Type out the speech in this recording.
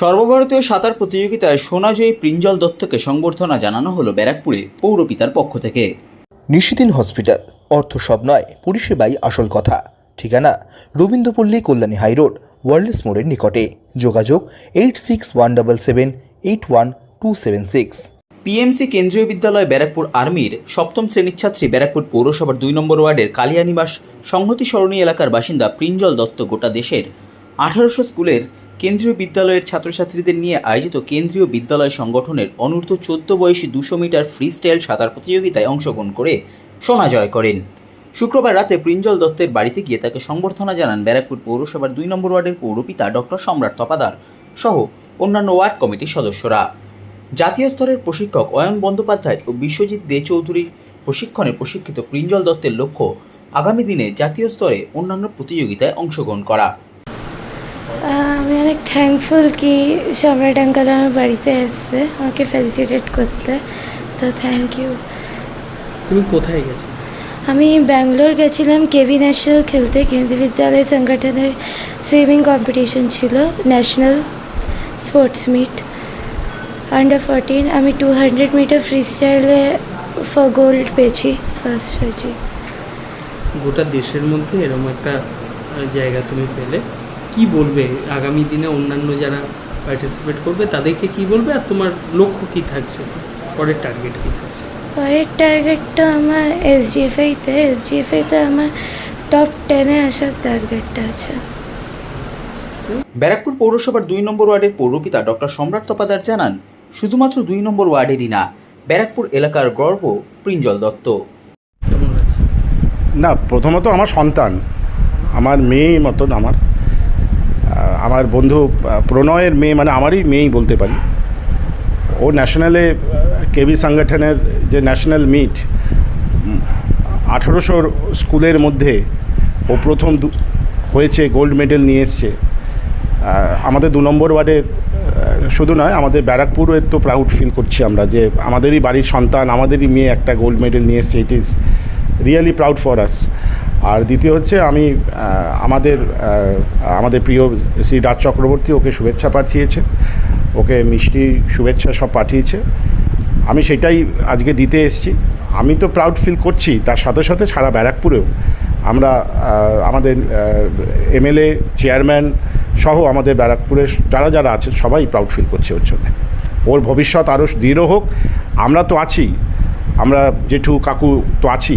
সর্বভারতীয় সাঁতার প্রতিযোগিতায় সোনাজয়ী প্রিঞ্জল দত্তকে সংবর্ধনা জানানো হলো ব্যারাকপুরে পৌরপিতার পক্ষ থেকে। নিশিদিন হসপিটাল অর্থ সব নয় পরিষেবাই আসল কথা। ঠিকানা রবীন্দ্রপল্লী কল্যাণী হাইরোড ওয়ার্ল্ডস মোড়ের নিকটে। যোগাযোগ eight six one double seven eight one two seven six. PMC Kendriya Vidyalaya Barrackpore আর্মির সপ্তম শ্রেণির ছাত্রী ব্যারাকপুর পৌরসভার দুই নম্বর ওয়ার্ডের কালিয়ানিবাস সংহতি সরণী এলাকার বাসিন্দা প্রিঞ্জল দত্ত গোটা দেশের আঠারোশো স্কুলের কেন্দ্রীয় বিদ্যালয়ের ছাত্রছাত্রীদের নিয়ে আয়োজিত কেন্দ্রীয় বিদ্যালয় সংগঠনের অনূর্ধ্ব চোদ্দ বয়সী দুশো মিটার ফ্রি স্টাইল সাঁতার প্রতিযোগিতায় অংশগ্রহণ করে সোনা জয় করেন। শুক্রবার রাতে প্রিঞ্জল দত্তের বাড়িতে গিয়ে তাকে সংবর্ধনা জানান ব্যারাকপুর পৌরসভার দুই নম্বর ওয়ার্ডের পৌরপিতা ডক্টর সম্রাট তপাদার সহ অন্যান্য ওয়ার্ড কমিটির সদস্যরা। জাতীয় স্তরের প্রশিক্ষক অয়ন বন্দ্যোপাধ্যায় ও বিশ্বজিৎ দে চৌধুরীর প্রশিক্ষণে প্রশিক্ষিত প্রিঞ্জল দত্তের লক্ষ্য আগামী দিনে জাতীয় স্তরে অন্যান্য প্রতিযোগিতায় অংশগ্রহণ করা। আমি অনেক থ্যাঙ্কফুল কি সম্রাট আঙ্কাল আমার বাড়িতে এসছে আমাকে ফেলিসিটেট করতে। তো থ্যাংক ইউ তুমি কোথায় গেছো আমি ব্যাঙ্গালোর গেছিলাম কেভি ন্যাশনাল খেলতে কেন্দ্রীয় বিদ্যালয় সংগঠনের সুইমিং কম্পিটিশন ছিল national sports meet under fourteen আমি টু হান্ড্রেড মিটার ফ্রি স্টাইলে ফর গোল্ড পেয়েছি ফার্স্ট হয়েছি গোটা দেশের মধ্যে এরকম একটা জায়গা তুমি পেলে? কি বলবে? আগামী দিনে অন্যান্য যারা পার্টিসিপেট করবে তাদেরকে কি বলবে? আর তোমার লক্ষ্য কি থাকছে? পরের টার্গেট কি থাকছে? পরের টার্গেটটা আমার এসজিএফআইতে এসজিএফআইতে আমার টপ টেনে আসার টার্গেটটা আছে। ব্যারাকপুর পৌরসভার দুই নম্বর ওয়ার্ডের পৌরপিতা ডক্টর সম্রাট তপাদার জানান শুধুমাত্র দুই নম্বর ওয়ার্ডেরই না ব্যারাকপুর এলাকার গর্ব প্রিঞ্জল দত্ত। না প্রথমত আমার সন্তান আমার মেয়ে মতন আমার। আমার বন্ধু প্রণয়ের মেয়ে মানে আমারই মেয়েই বলতে পারি। ও ন্যাশনালে কেবি সংগঠনের যে ন্যাশনাল মিট আঠেরোশো স্কুলের মধ্যে ও প্রথম হয়েছে, গোল্ড মেডেল নিয়ে এসছে। আমাদের দু নম্বর ওয়ার্ডের শুধু নয়, আমাদের ব্যারাকপুরের তো প্রাউড ফিল করছি আমরা যে আমাদেরই বাড়ির সন্তান, আমাদেরই মেয়ে একটা গোল্ড মেডেল নিয়ে এসছে। It is really proud for us আর দ্বিতীয় হচ্ছে আমি আমাদের আমাদের প্রিয় শ্রী রাজ চক্রবর্তী ওকে শুভেচ্ছা পাঠিয়েছে, ওকে মিষ্টি শুভেচ্ছা সব পাঠিয়েছে। আমি সেটাই আজকে দিতে এসেছি। আমি তো প্রাউড ফিল করছি, তার সাথে সাথে সারা ব্যারাকপুরেও আমরা আমাদের এমএলএ চেয়ারম্যান সহ আমাদের ব্যারাকপুরের যারা যারা আছেন, সবাই প্রাউড ফিল করছে ওর জন্য। ওর ভবিষ্যৎ আরও দৃঢ় হোক, আমরা তো আছি, আমরা জেঠু কাকু তো আছি